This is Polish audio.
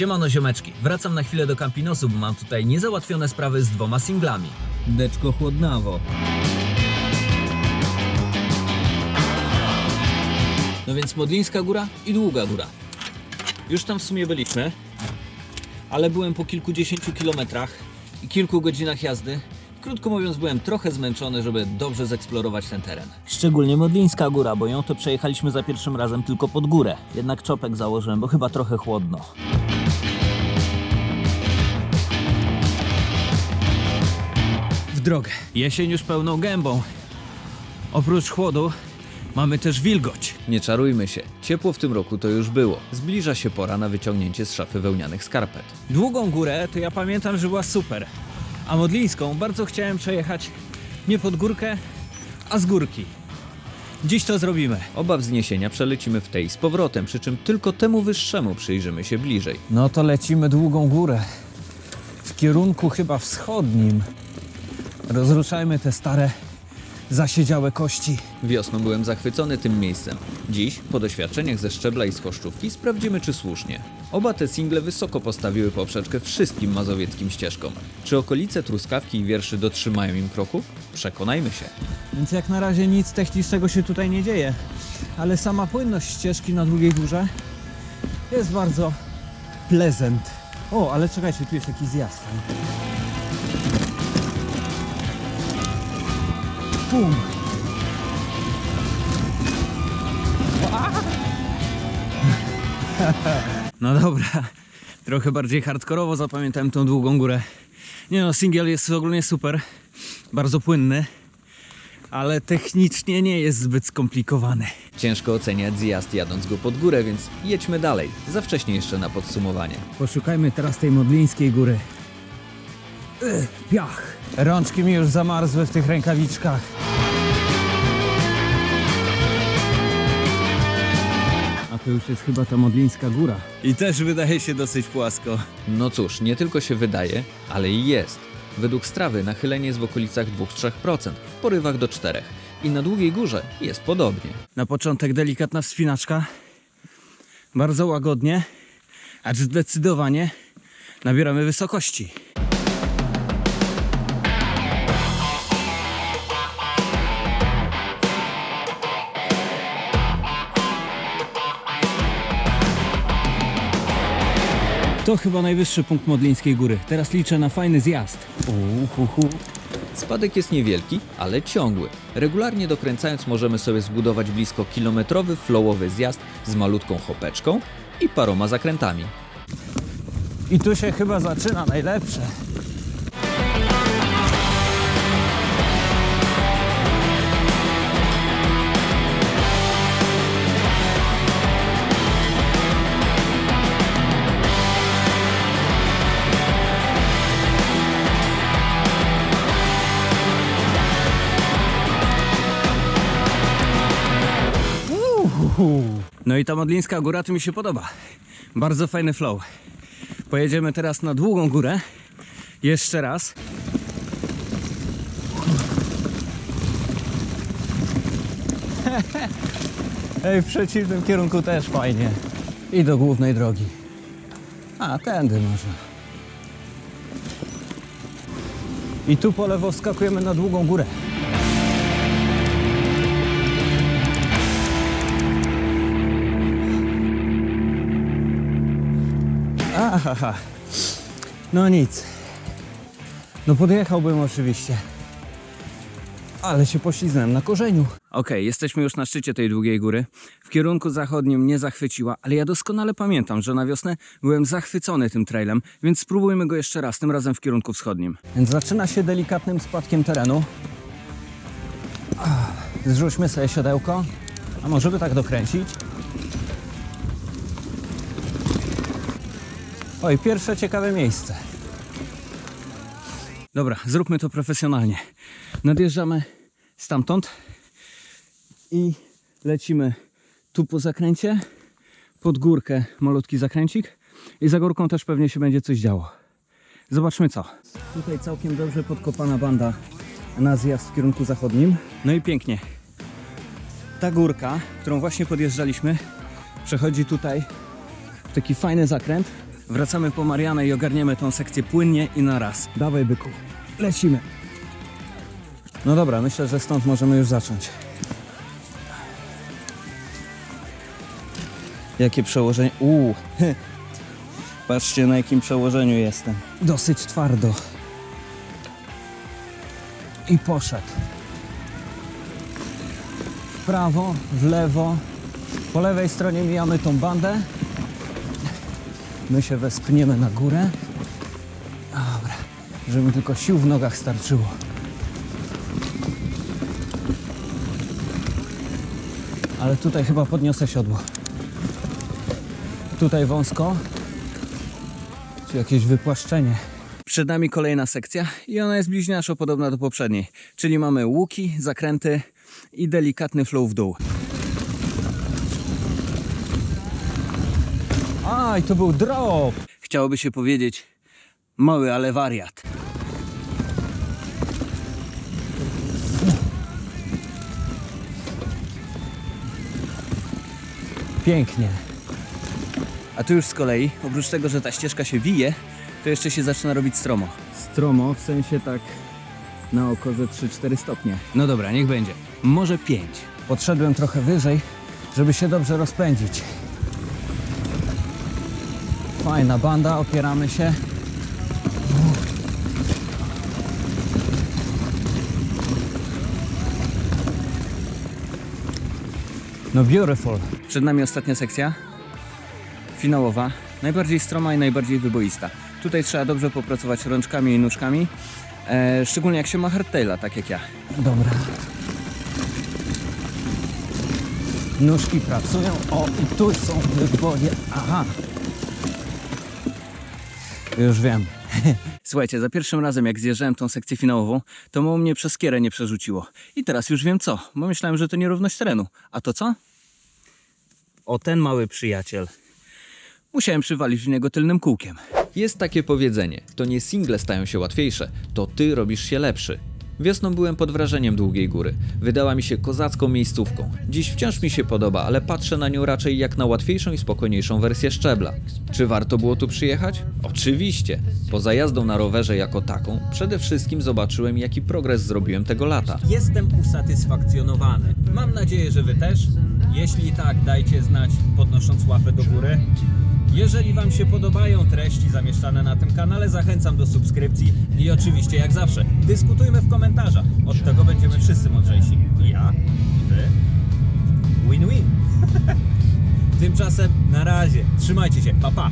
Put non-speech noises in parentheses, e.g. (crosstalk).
Siemano ziomeczki, wracam na chwilę do Campinosu, bo mam tutaj niezałatwione sprawy z dwoma singlami. Deczko chłodnawo. No więc Modlińska Góra i Długa Góra. Już tam w sumie byliśmy, ale byłem po kilkudziesięciu kilometrach i kilku godzinach jazdy. Krótko mówiąc, byłem trochę zmęczony, żeby dobrze zeksplorować ten teren. Szczególnie Modlińska Góra, bo ją to przejechaliśmy za pierwszym razem tylko pod górę. Jednak czopek założyłem, bo chyba trochę chłodno. W drogę. Jesień już pełną gębą. Oprócz chłodu mamy też wilgoć. Nie czarujmy się, ciepło w tym roku to już było. Zbliża się pora na wyciągnięcie z szafy wełnianych skarpet. Długą górę to ja pamiętam, że była super. A Modlińską bardzo chciałem przejechać nie pod górkę, a z górki. Dziś to zrobimy. Oba wzniesienia przelecimy w tej z powrotem, przy czym tylko temu wyższemu przyjrzymy się bliżej. No to lecimy długą górę. W kierunku chyba wschodnim. Rozruszajmy te stare, zasiedziałe kości. Wiosną byłem zachwycony tym miejscem. Dziś, po doświadczeniach ze szczebla i z choszczówki, sprawdzimy czy słusznie. Oba te single wysoko postawiły poprzeczkę wszystkim mazowieckim ścieżkom. Czy okolice Truskawki i Wierszy dotrzymają im kroku? Przekonajmy się. Więc jak na razie nic technicznego się tutaj nie dzieje. Ale sama płynność ścieżki na długiej górze jest bardzo pleasant. O, ale czekajcie, tu jest jakiś zjazd. Bum. No dobra, trochę bardziej hardkorowo zapamiętałem tą długą górę. Nie no, singiel jest ogólnie super, bardzo płynny, ale technicznie nie jest zbyt skomplikowany. Ciężko oceniać zjazd jadąc go pod górę, więc jedźmy dalej. Za wcześnie jeszcze na podsumowanie. Poszukajmy teraz tej modlińskiej góry. Piach. Rączki mi już zamarzły w tych rękawiczkach. A to już jest chyba ta modlińska góra. I też wydaje się dosyć płasko. No cóż, nie tylko się wydaje, ale i jest. Według strawy nachylenie jest w okolicach 2-3%, w porywach do 4%. I na długiej górze jest podobnie. Na początek delikatna wspinaczka. Bardzo łagodnie, acz zdecydowanie nabieramy wysokości. To chyba najwyższy punkt Modlińskiej Góry. Teraz liczę na fajny zjazd. Uhuhu. Spadek jest niewielki, ale ciągły. Regularnie dokręcając możemy sobie zbudować blisko kilometrowy flowowy zjazd z malutką chopeczką i paroma zakrętami. I tu się chyba zaczyna najlepsze. I ta Modlińska Góra tu mi się podoba. Bardzo fajny flow. Pojedziemy teraz na długą górę. Jeszcze raz. (laughs) Ej, w przeciwnym kierunku też fajnie. I do głównej drogi. A, tędy można. I tu po lewo skakujemy na długą górę. Ahaha. (laughs) No nic. No podjechałbym oczywiście. Ale się pośliznąłem na korzeniu. Okej, jesteśmy już na szczycie tej długiej góry. W kierunku zachodnim mnie zachwyciła, ale ja doskonale pamiętam, że na wiosnę byłem zachwycony tym trailem, więc spróbujmy go jeszcze raz, tym razem w kierunku wschodnim. Więc zaczyna się delikatnym spadkiem terenu. Zrzućmy sobie siodełko. A może by tak dokręcić? Oj, pierwsze ciekawe miejsce. Dobra, zróbmy to profesjonalnie. Nadjeżdżamy stamtąd i lecimy tu po zakręcie, pod górkę malutki zakręcik i za górką też pewnie się będzie coś działo. Zobaczmy co. Tutaj całkiem dobrze podkopana banda na zjazd w kierunku zachodnim. No i pięknie. Ta górka, którą właśnie podjeżdżaliśmy, przechodzi tutaj w taki fajny zakręt, Wracamy po Marianę i ogarniemy tą sekcję płynnie i na raz. Dawaj, byku. Lecimy. No dobra, myślę, że stąd możemy już zacząć. Jakie przełożenie? Uuu. (laughs) Patrzcie na jakim przełożeniu jestem. Dosyć twardo. I poszedł. W prawo, w lewo. Po lewej stronie mijamy tą bandę. My się wespniemy na górę. Dobra, żeby tylko sił w nogach starczyło. Ale tutaj chyba podniosę siodło. Tutaj wąsko. Czy jakieś wypłaszczenie. Przed nami kolejna sekcja i ona jest bliźniaczo podobna do poprzedniej. Czyli mamy łuki, zakręty i delikatny flow w dół. A, i to był drop! Chciałoby się powiedzieć mały, ale wariat. Pięknie. A tu już z kolei, oprócz tego, że ta ścieżka się wije, to jeszcze się zaczyna robić stromo. Stromo w sensie tak na oko ze 3-4 stopnie. No dobra, niech będzie. Może 5. Podszedłem trochę wyżej, żeby się dobrze rozpędzić. Fajna banda, opieramy się. No beautiful. Przed nami ostatnia sekcja. Finałowa. Najbardziej stroma i najbardziej wyboista. Tutaj trzeba dobrze popracować rączkami i nóżkami. E, szczególnie jak się ma hardtaila, tak jak ja. Dobra. Nóżki pracują. O, i tu są wyboje. Aha. Już wiem. Słuchajcie, za pierwszym razem jak zjeżdżałem tą sekcję finałową, to mało mnie przez skierę nie przerzuciło. I teraz już wiem co, bo myślałem, że to nierówność terenu. A to co? O ten mały przyjaciel. Musiałem przywalić w niego tylnym kółkiem. Jest takie powiedzenie: to nie single stają się łatwiejsze, to ty robisz się lepszy. Wiosną byłem pod wrażeniem długiej góry. Wydała mi się kozacką miejscówką. Dziś wciąż mi się podoba, ale patrzę na nią raczej jak na łatwiejszą i spokojniejszą wersję szczebla. Czy warto było tu przyjechać? Oczywiście. Poza jazdą na rowerze jako taką, przede wszystkim zobaczyłem jaki progres zrobiłem tego lata. Jestem usatysfakcjonowany. Mam nadzieję, że Wy też. Jeśli tak, dajcie znać podnosząc łapę do góry. Jeżeli Wam się podobają treści zamieszczane na tym kanale, zachęcam do subskrypcji i oczywiście, jak zawsze, dyskutujmy w komentarzach. Od tego będziemy wszyscy mądrzejsi. I ja, i Wy. Win-win. (laughs) Tymczasem na razie. Trzymajcie się. Pa, pa.